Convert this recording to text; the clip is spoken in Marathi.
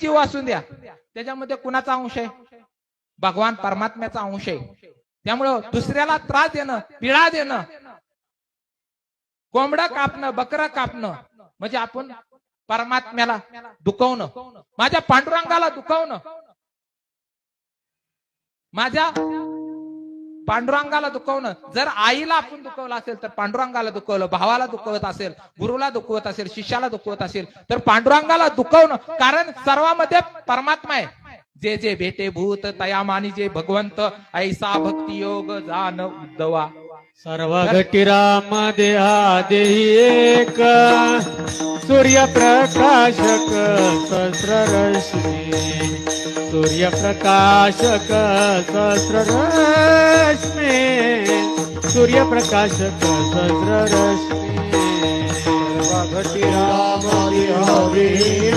जीव असू द्या. त्याच्यामध्ये कुणाचा अंश आहे? भगवान परमात्म्याचा अंश आहे. त्यामुळं दुसऱ्याला त्रास देणं पिळा देणं कोंबड कापणं बकरं कापणं म्हणजे आपण परमात्म्याला दुखवणं माझ्या पांडुरंगाला दुखवणं माझ्या पांडुरंगाला दुखवणं. जर आईला आपण दुखवलं असेल तर पांडुरंगाला दुखवलं भावाला दुखवत असेल गुरुला दुखवत असेल शिष्याला दुखवत असेल तर पांडुरंगाला दुखवणं. कारण सर्वांमध्ये परमात्मा आहे. जे जे भेटे भूत तयामानी जे भगवंत ऐसा भक्ती योग जाण उद्धवा. सर्व घटी राम देहा देही एक. सूर्यप्रकाशक सहस्ररश्मी सूर्यप्रकाशक सहस्ररश्मी सूर्यप्रकाशक सहस्ररश्मी सर्व घटी राम देहा